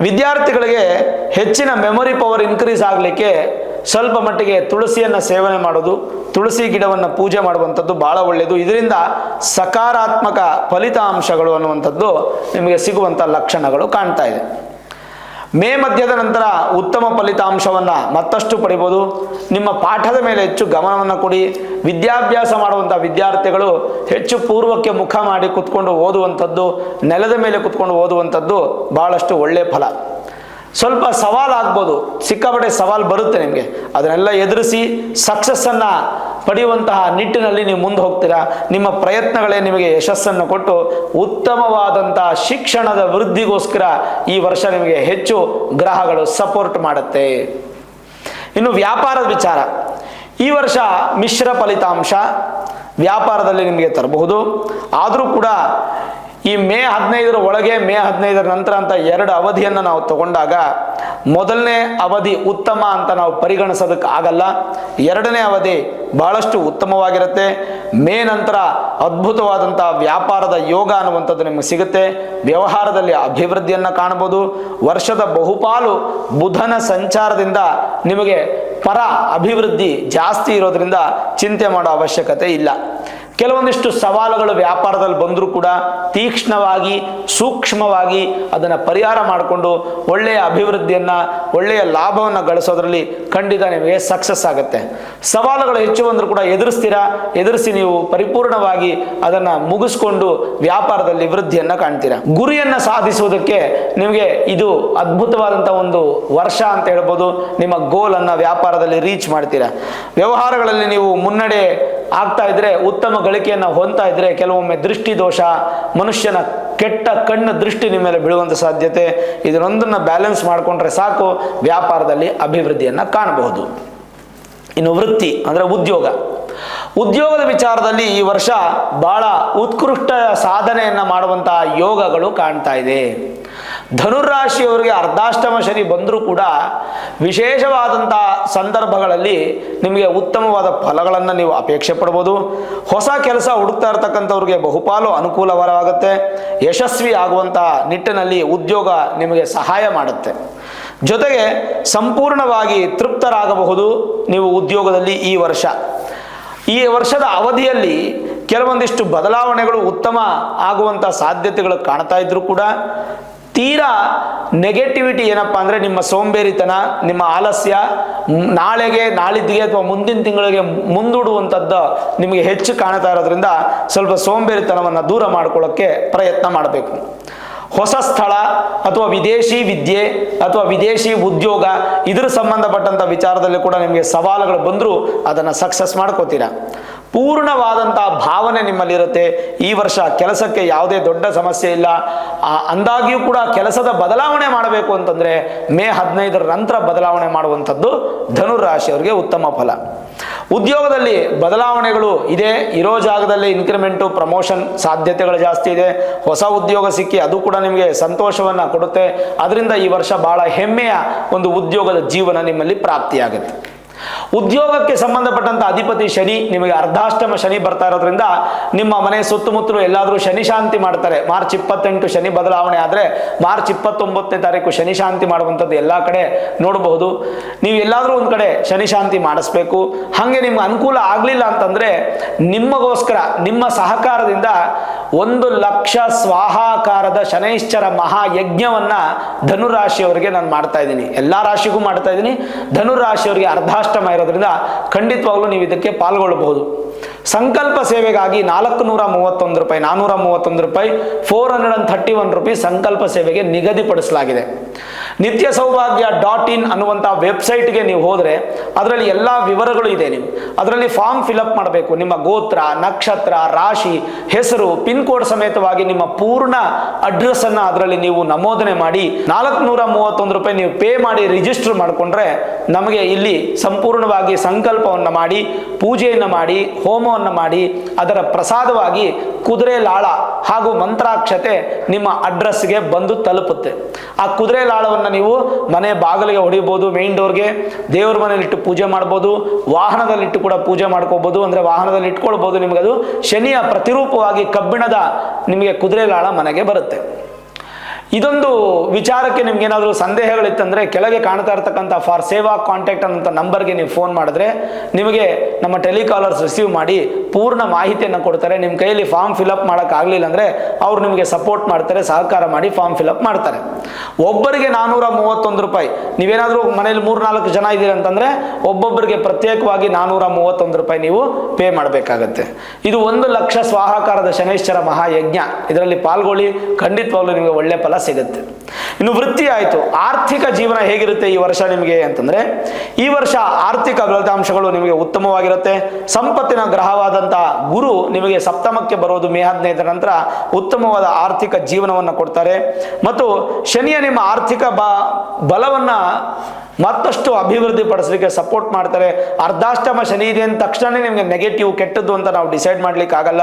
ವಿದ್ಯಾರ್ಥಿಗಳಿಗೆ ಹೆಚ್ಚಿನ ಮೆಮೊರಿ ಪವರ್ ಇನ್ಕ್ರೀಸ್ ಆಗಲಿಕ್ಕೆ ಸ್ವಲ್ಪ ಮಟ್ಟಿಗೆ ತುಳಸಿಯನ್ನು ಸೇವನೆ ಮಾಡೋದು ತುಳಸಿ ಗಿಡವನ್ನು ಪೂಜೆ ಮಾಡುವಂಥದ್ದು ಬಹಳ ಒಳ್ಳೆಯದು. ಇದರಿಂದ ಸಕಾರಾತ್ಮಕ ಫಲಿತಾಂಶಗಳು ಅನ್ನುವಂಥದ್ದು ನಿಮಗೆ ಸಿಗುವಂಥ ಲಕ್ಷಣಗಳು ಕಾಣ್ತಾ ಇದೆ. ಮೇ ಮಧ್ಯದ ನಂತರ ಉತ್ತಮ ಫಲಿತಾಂಶವನ್ನು ಮತ್ತಷ್ಟು ಪಡಿಬೋದು. ನಿಮ್ಮ ಪಾಠದ ಮೇಲೆ ಹೆಚ್ಚು ಗಮನವನ್ನು ಕೊಡಿ. ವಿದ್ಯಾಭ್ಯಾಸ ಮಾಡುವಂಥ ವಿದ್ಯಾರ್ಥಿಗಳು ಹೆಚ್ಚು ಪೂರ್ವಕ್ಕೆ ಮುಖ ಮಾಡಿ ಕುತ್ಕೊಂಡು ಓದುವಂಥದ್ದು, ನೆಲದ ಮೇಲೆ ಕುತ್ಕೊಂಡು ಓದುವಂಥದ್ದು ಬಹಳಷ್ಟು ಒಳ್ಳೆಯ ಫಲ. ಸ್ವಲ್ಪ ಸವಾಲು ಆಗ್ಬೋದು. ಸಿಕ್ಕಾಪಟ್ಟೆ ಸವಾಲು ಬರುತ್ತೆ ನಿಮಗೆ. ಅದನ್ನೆಲ್ಲ ಎದುರಿಸಿ ಸಕ್ಸಸ್ಸನ್ನು ಪಡೆಯುವಂತಹ ನಿಟ್ಟಿನಲ್ಲಿ ನೀವು ಮುಂದೆ ಹೋಗ್ತೀರಾ? ನಿಮ್ಮ ಪ್ರಯತ್ನಗಳೇ ನಿಮಗೆ ಯಶಸ್ಸನ್ನು ಕೊಟ್ಟು ಉತ್ತಮವಾದಂತಹ ಶಿಕ್ಷಣದ ವೃದ್ಧಿಗೋಸ್ಕರ ಈ ವರ್ಷ ನಿಮಗೆ ಹೆಚ್ಚು ಗ್ರಹಗಳು ಸಪೋರ್ಟ್ ಮಾಡುತ್ತೆ. ಇನ್ನು ವ್ಯಾಪಾರದ ವಿಚಾರ. ಈ ವರ್ಷ ಮಿಶ್ರ ಫಲಿತಾಂಶ ವ್ಯಾಪಾರದಲ್ಲಿ ನಿಮಗೆ ತರಬಹುದು. ಆದರೂ ಕೂಡ ಈ ಮೇ ಹದಿನೈದರ ಒಳಗೆ, ಮೇ ಹದಿನೈದರ ನಂತರ ಅಂತ ಎರಡು ಅವಧಿಯನ್ನು ನಾವು ತಗೊಂಡಾಗ ಮೊದಲನೇ ಅವಧಿ ಉತ್ತಮ ಅಂತ ನಾವು ಪರಿಗಣಿಸೋದಕ್ಕೆ ಆಗಲ್ಲ. ಎರಡನೇ ಅವಧಿ ಬಹಳಷ್ಟು ಉತ್ತಮವಾಗಿರುತ್ತೆ. ಮೇ ನಂತರ ಅದ್ಭುತವಾದಂಥ ವ್ಯಾಪಾರದ ಯೋಗ ಅನ್ನುವಂಥದ್ದು ನಿಮಗೆ ಸಿಗುತ್ತೆ. ವ್ಯವಹಾರದಲ್ಲಿ ಅಭಿವೃದ್ಧಿಯನ್ನು ಕಾಣಬಹುದು. ವರ್ಷದ ಬಹುಪಾಲು ಬುಧನ ಸಂಚಾರದಿಂದ ನಿಮಗೆ ಪರ ಅಭಿವೃದ್ಧಿ ಜಾಸ್ತಿ ಇರೋದ್ರಿಂದ ಚಿಂತೆ ಮಾಡೋ ಅವಶ್ಯಕತೆ ಇಲ್ಲ. ಕೆಲವೊಂದಿಷ್ಟು ಸವಾಲುಗಳು ವ್ಯಾಪಾರದಲ್ಲಿ ಬಂದರೂ ಕೂಡ ತೀಕ್ಷ್ಣವಾಗಿ, ಸೂಕ್ಷ್ಮವಾಗಿ ಅದನ್ನು ಪರಿಹಾರ ಮಾಡಿಕೊಂಡು ಒಳ್ಳೆಯ ಅಭಿವೃದ್ಧಿಯನ್ನು, ಒಳ್ಳೆಯ ಲಾಭವನ್ನು ಗಳಿಸೋದ್ರಲ್ಲಿ ಖಂಡಿತ ನಿಮಗೆ ಸಕ್ಸಸ್ ಆಗುತ್ತೆ. ಸವಾಲುಗಳು ಹೆಚ್ಚು ಬಂದರೂ ಕೂಡ ಎದುರಿಸ್ತೀರಾ? ಎದುರಿಸಿ ನೀವು ಪರಿಪೂರ್ಣವಾಗಿ ಅದನ್ನು ಮುಗಿಸ್ಕೊಂಡು ವ್ಯಾಪಾರದಲ್ಲಿ ವೃದ್ಧಿಯನ್ನು ಕಾಣ್ತೀರಾ? ಗುರಿಯನ್ನು ಸಾಧಿಸುವುದಕ್ಕೆ ನಿಮಗೆ ಇದು ಅದ್ಭುತವಾದಂಥ ಒಂದು ವರ್ಷ ಅಂತ ಹೇಳ್ಬೋದು. ನಿಮ್ಮ ಗೋಲನ್ನು ವ್ಯಾಪಾರದಲ್ಲಿ ರೀಚ್ ಮಾಡ್ತೀರಾ? ವ್ಯವಹಾರಗಳಲ್ಲಿ ನೀವು ಮುನ್ನಡೆ ಆಗ್ತಾ ಇದ್ರೆ ಉತ್ತಮ ಗಳಿಕೆಯನ್ನು ಹೊಂದ್ತಾ ಇದ್ರೆ ಕೆಲವೊಮ್ಮೆ ದೃಷ್ಟಿ ದೋಷ, ಮನುಷ್ಯನ ಕೆಟ್ಟ ಕಣ್ಣು ದೃಷ್ಟಿ ನಿಮ್ಮ ಮೇಲೆ ಬೀಳುವಂಥ ಸಾಧ್ಯತೆ. ಇದನ್ನೊಂದನ್ನು ಬ್ಯಾಲೆನ್ಸ್ ಮಾಡಿಕೊಂಡ್ರೆ ಸಾಕು, ವ್ಯಾಪಾರದಲ್ಲಿ ಅಭಿವೃದ್ಧಿಯನ್ನು ಕಾಣಬಹುದು. ಇನ್ನು ವೃತ್ತಿ ಅಂದರೆ ಉದ್ಯೋಗ. ಉದ್ಯೋಗದ ವಿಚಾರದಲ್ಲಿ ಈ ವರ್ಷ ಬಹಳ ಉತ್ಕೃಷ್ಟ ಸಾಧನೆಯನ್ನು ಮಾಡುವಂತಹ ಯೋಗಗಳು ಕಾಣ್ತಾ ಇದೆ. ಧನುರಾಶಿಯವರಿಗೆ ಅರ್ಧಾಷ್ಟಮ ಶನಿ ಬಂದರೂ ಕೂಡ ವಿಶೇಷವಾದಂಥ ಸಂದರ್ಭಗಳಲ್ಲಿ ನಿಮಗೆ ಉತ್ತಮವಾದ ಫಲಗಳನ್ನು ನೀವು ಅಪೇಕ್ಷೆ ಪಡ್ಬೋದು. ಹೊಸ ಕೆಲಸ ಹುಡುಕ್ತಾ ಇರ್ತಕ್ಕಂಥವ್ರಿಗೆ ಬಹುಪಾಲು ಅನುಕೂಲವರವಾಗುತ್ತೆ ಯಶಸ್ವಿ ಆಗುವಂಥ ನಿಟ್ಟಿನಲ್ಲಿ ಉದ್ಯೋಗ ನಿಮಗೆ ಸಹಾಯ ಮಾಡುತ್ತೆ. ಜೊತೆಗೆ ಸಂಪೂರ್ಣವಾಗಿ ತೃಪ್ತರಾಗಬಹುದು ನೀವು ಉದ್ಯೋಗದಲ್ಲಿ ಈ ವರ್ಷ. ಈ ವರ್ಷದ ಅವಧಿಯಲ್ಲಿ ಕೆಲವೊಂದಿಷ್ಟು ಬದಲಾವಣೆಗಳು ಉತ್ತಮ ಆಗುವಂಥ ಸಾಧ್ಯತೆಗಳು ಕಾಣ್ತಾ ಇದ್ರೂ ಕೂಡ ತೀರಾ ನೆಗೆಟಿವಿಟಿ ಏನಪ್ಪ ಅಂದರೆ ನಿಮ್ಮ ಸೋಂಬೇರಿತನ, ನಿಮ್ಮ ಆಲಸ್ಯ, ನಾಳೆಗೆ, ನಾಳಿದ್ದಿಗೆ ಅಥವಾ ಮುಂದಿನ ತಿಂಗಳಿಗೆ ಮುಂದೂಡುವಂಥದ್ದು ನಿಮಗೆ ಹೆಚ್ಚು ಕಾಣ್ತಾ ಇರೋದ್ರಿಂದ ಸ್ವಲ್ಪ ಸೋಂಬೇರಿತನವನ್ನು ದೂರ ಮಾಡ್ಕೊಳ್ಳೋಕ್ಕೆ ಪ್ರಯತ್ನ ಮಾಡಬೇಕು. ಹೊಸ ಸ್ಥಳ ಅಥವಾ ವಿದೇಶಿ ವಿದ್ಯೆ ಅಥವಾ ವಿದೇಶಿ ಉದ್ಯೋಗ ಇದರ ಸಂಬಂಧಪಟ್ಟಂಥ ವಿಚಾರದಲ್ಲಿ ಕೂಡ ನಿಮಗೆ ಸವಾಲುಗಳು ಬಂದರೂ ಅದನ್ನು ಸಕ್ಸಸ್ ಮಾಡ್ಕೋತೀರಾ. ಪೂರ್ಣವಾದಂಥ ಭಾವನೆ ನಿಮ್ಮಲ್ಲಿರುತ್ತೆ. ಈ ವರ್ಷ ಕೆಲಸಕ್ಕೆ ಯಾವುದೇ ದೊಡ್ಡ ಸಮಸ್ಯೆ ಇಲ್ಲ. ಆ, ಅಂದಾಗಿಯೂ ಕೂಡ ಕೆಲಸದ ಬದಲಾವಣೆ ಮಾಡಬೇಕು ಅಂತಂದರೆ ಮೇ ಹದಿನೈದರ ನಂತರ ಬದಲಾವಣೆ ಮಾಡುವಂಥದ್ದು ಧನುರಾಶಿಯವರಿಗೆ ಉತ್ತಮ ಫಲ. ಉದ್ಯೋಗದಲ್ಲಿ ಬದಲಾವಣೆಗಳು ಇದೆ. ಇರೋ ಜಾಗದಲ್ಲಿ ಇನ್ಕ್ರಿಮೆಂಟು ಪ್ರಮೋಷನ್ ಸಾಧ್ಯತೆಗಳು ಜಾಸ್ತಿ ಇದೆ. ಹೊಸ ಉದ್ಯೋಗ ಸಿಕ್ಕಿ ಅದು ಕೂಡ ನಿಮಗೆ ಸಂತೋಷವನ್ನು ಕೊಡುತ್ತೆ. ಅದರಿಂದ ಈ ವರ್ಷ ಬಹಳ ಹೆಮ್ಮೆಯ ಒಂದು ಉದ್ಯೋಗದ ಜೀವನ ನಿಮ್ಮಲ್ಲಿ ಪ್ರಾಪ್ತಿಯಾಗುತ್ತೆ. ಉದ್ಯೋಗಕ್ಕೆ ಸಂಬಂಧಪಟ್ಟಂತ ಅಧಿಪತಿ ಶನಿ ನಿಮಗೆ ಅರ್ಧಾಷ್ಟಮ ಶನಿ ಬರ್ತಾ ಇರೋದ್ರಿಂದ ನಿಮ್ಮ ಮನೆ ಸುತ್ತಮುತ್ತಲು ಎಲ್ಲಾದರೂ ಶನಿ ಶಾಂತಿ ಮಾಡ್ತಾರೆ. ಮಾರ್ಚ್ ಇಪ್ಪತ್ತೆಂಟು ಶನಿ ಬದಲಾವಣೆ ಆದರೆ ಮಾರ್ಚ್ ಇಪ್ಪತ್ತೊಂಬತ್ತನೇ ತಾರೀಕು ಶನಿ ಶಾಂತಿ ಮಾಡುವಂಥದ್ದು ಎಲ್ಲ ಕಡೆ ನೋಡಬಹುದು. ನೀವು ಎಲ್ಲಾದರೂ ಒಂದು ಕಡೆ ಶನಿ ಶಾಂತಿ ಮಾಡಿಸ್ಬೇಕು. ಹಾಗೆ ನಿಮ್ಗೆ ಅನುಕೂಲ ಆಗಲಿಲ್ಲ ಅಂತಂದರೆ ನಿಮ್ಮಗೋಸ್ಕರ, ನಿಮ್ಮ ಸಹಕಾರದಿಂದ ಒಂದು ಲಕ್ಷ ಸ್ವಾಹಾಕಾರದ ಶನೈಶ್ಚರ ಮಹಾಯಜ್ಞವನ್ನು ಧನುರಾಶಿಯವರಿಗೆ ನಾನು ಮಾಡ್ತಾ ಇದ್ದೀನಿ. ಎಲ್ಲ ರಾಶಿಗೂ ಮಾಡ್ತಾ ಇದ್ದೀನಿ. ಧನುರಾಶಿಯವರಿಗೆ ಅರ್ಧಾಷ್ಟಮ ಇರೋದ್ರಿಂದ ಖಂಡಿತವಾಗ್ಲೂ ನೀವು ಇದಕ್ಕೆ ಪಾಲ್ಗೊಳ್ಳಬಹುದು. ಸಂಕಲ್ಪ ಸೇವೆಗಾಗಿ ನಾಲ್ಕು ನೂರ ಮೂವತ್ತೊಂದು ರೂಪಾಯಿ ನಾನ್ನೂರ ಮೂವತ್ತೊಂದು ರೂಪಾಯಿ four hundred and thirty one rupees ಸಂಕಲ್ಪ ಸೇವೆಗೆ ನಿಗದಿಪಡಿಸಲಾಗಿದೆ. ನಿತ್ಯ ಸೌಭಾಗ್ಯ ಡಾಟ್ ಇನ್ ಅನ್ನುವಂಥ ವೆಬ್ಸೈಟ್ಗೆ ನೀವು ಹೋದರೆ ಅದರಲ್ಲಿ ಎಲ್ಲ ವಿವರಗಳು ಇದೆ ನೀವು ಅದರಲ್ಲಿ ಫಾರ್ಮ್ ಫಿಲಪ್ ಮಾಡಬೇಕು. ನಿಮ್ಮ ಗೋತ್ರ, ನಕ್ಷತ್ರ, ರಾಶಿ, ಹೆಸರು, ಪಿನ್ ಕೋಡ್ ಸಮೇತವಾಗಿ ನಿಮ್ಮ ಪೂರ್ಣ ಅಡ್ರೆಸ್ ಅನ್ನ ಅದರಲ್ಲಿ ನೀವು ನಮೂದನೆ ಮಾಡಿ ನಾಲ್ಕು ನೂರ ಮೂವತ್ತೊಂದು ರೂಪಾಯಿ ನೀವು ಪೇ ಮಾಡಿ ರಿಜಿಸ್ಟರ್ ಮಾಡಿಕೊಂಡ್ರೆ ನಮಗೆ ಇಲ್ಲಿ ಸಂಪೂರ್ಣವಾಗಿ ಸಂಕಲ್ಪವನ್ನು ಮಾಡಿ, ಪೂಜೆಯನ್ನು ಮಾಡಿ, ಹೋಮವನ್ನು ಮಾಡಿ, ಅದರ ಪ್ರಸಾದವಾಗಿ ಕುದುರೆ ಲಾಳ ಹಾಗೂ ಮಂತ್ರಾಕ್ಷತೆ ನಿಮ್ಮ ಅಡ್ರೆಸ್ಗೆ ಬಂದು ತಲುಪುತ್ತೆ. ಆ ಕುದುರೆ ಲಾಳವನ್ನು ನೀವು ಮನೆ ಬಾಗಿಲಿಗೆ ಹೊಡಿಬೋದು ಮೇನ್ ಡೋರ್ಗೆ ದೇವ್ರ ಮನೇಲಿಟ್ಟು ಪೂಜೆ ಮಾಡ್ಬೋದು ವಾಹನದಲ್ಲಿಟ್ಟು ಕೂಡ ಪೂಜೆ ಮಾಡ್ಕೋಬಹುದು ಅಂದ್ರೆ ವಾಹನದಲ್ಲಿ ಇಟ್ಕೊಳ್ಬೋದು ನಿಮಗದು ಶನಿಯ ಪ್ರತಿರೂಪವಾಗಿ ಕಬ್ಬಿಣದ ನಿಮಗೆ ಕುದುರೆ ಲಾಳ ಮನೆಗೆ ಬರುತ್ತೆ. ಇದೊಂದು ವಿಚಾರಕ್ಕೆ ನಿಮ್ಗೆ ಏನಾದರೂ ಸಂದೇಹಗಳಿತ್ತಂದ್ರೆ ಕೆಳಗೆ ಕಾಣ್ತಾ ಇರ್ತಕ್ಕಂಥ ಫಾರ್ ಸೇವಾ ಕಾಂಟ್ಯಾಕ್ಟ್ ಅನ್ನೋಂಥ ನಂಬರ್ಗೆ ನೀವು ಫೋನ್ ಮಾಡಿದ್ರೆ ನಿಮಗೆ ನಮ್ಮ ಟೆಲಿಕಾಲರ್ಸ್ ರಿಸೀವ್ ಮಾಡಿ ಪೂರ್ಣ ಮಾಹಿತಿಯನ್ನು ಕೊಡ್ತಾರೆ. ನಿಮ್ಮ ಕೈಯಲ್ಲಿ ಫಾರ್ಮ್ ಫಿಲಪ್ ಮಾಡೋಕ್ಕಾಗಲಿಲ್ಲ ಅಂದರೆ ಅವರು ನಿಮಗೆ ಸಪೋರ್ಟ್ ಮಾಡ್ತಾರೆ, ಸಹಕಾರ ಮಾಡಿ ಫಾರ್ಮ್ ಫಿಲಪ್ ಮಾಡ್ತಾರೆ. ಒಬ್ಬರಿಗೆ ನಾನ್ನೂರ ಮೂವತ್ತೊಂದು ರೂಪಾಯಿ. ನೀವೇನಾದರೂ ಮನೇಲಿ ಮೂರು ನಾಲ್ಕು ಜನ ಇದ್ದೀರಿ ಅಂತಂದರೆ ಒಬ್ಬೊಬ್ಬರಿಗೆ ಪ್ರತ್ಯೇಕವಾಗಿ ನಾನ್ನೂರ ಮೂವತ್ತೊಂದು ರೂಪಾಯಿ ನೀವು ಪೇ ಮಾಡಬೇಕಾಗತ್ತೆ. ಇದು ಒಂದು ಲಕ್ಷ ಸ್ವಾಹಾಕಾರದ ಶನೇಶ್ವರ ಮಹಾಯಜ್ಞ. ಇದರಲ್ಲಿ ಪಾಲ್ಗೊಳ್ಳಿ, ಖಂಡಿತವಾಗ್ಲೂ ನಿಮಗೆ ಒಳ್ಳೆ ಫಲ ಸಿಗುತ್ತೆ. ಇನ್ನು ವೃತ್ತಿ ಆಯಿತು. ಆರ್ಥಿಕ ಜೀವನ ಹೇಗಿರುತ್ತೆ ಈ ವರ್ಷ ನಿಮಗೆ ಅಂತಂದ್ರೆ, ಈ ವರ್ಷ ಆರ್ಥಿಕ ಫಲಿತಾಂಶಗಳು ನಿಮಗೆ ಉತ್ತಮವಾಗಿರುತ್ತೆ. ಸಂಪತ್ತಿನ ಗ್ರಹವಾದಂಥ ಗುರು ನಿಮಗೆ ಸಪ್ತಮಕ್ಕೆ ಬರೋದು ಮೇ ಹದಿನೈದರ ನಂತರ ಉತ್ತಮವಾದ ಆರ್ಥಿಕ ಜೀವನವನ್ನು ಕೊಡ್ತಾರೆ. ಮತ್ತು ಶನಿಯ ನಿಮ್ಮ ಆರ್ಥಿಕ ಬ, ಬಲವನ್ನು ಮತ್ತಷ್ಟು ಅಭಿವೃದ್ಧಿ ಪಡಿಸಲಿಕ್ಕೆ ಸಪೋರ್ಟ್ ಮಾಡ್ತಾರೆ. ಅರ್ಧಾಷ್ಟಮ ಶನಿ ಇದೆ ಅಂದ ತಕ್ಷಣ ನಿಮಗೆ ನೆಗೆಟಿವ್ ಕೆಟ್ಟದ್ದು ಅಂತ ನಾವು ಡಿಸೈಡ್ ಮಾಡ್ಲಿಕ್ಕೆ ಆಗಲ್ಲ.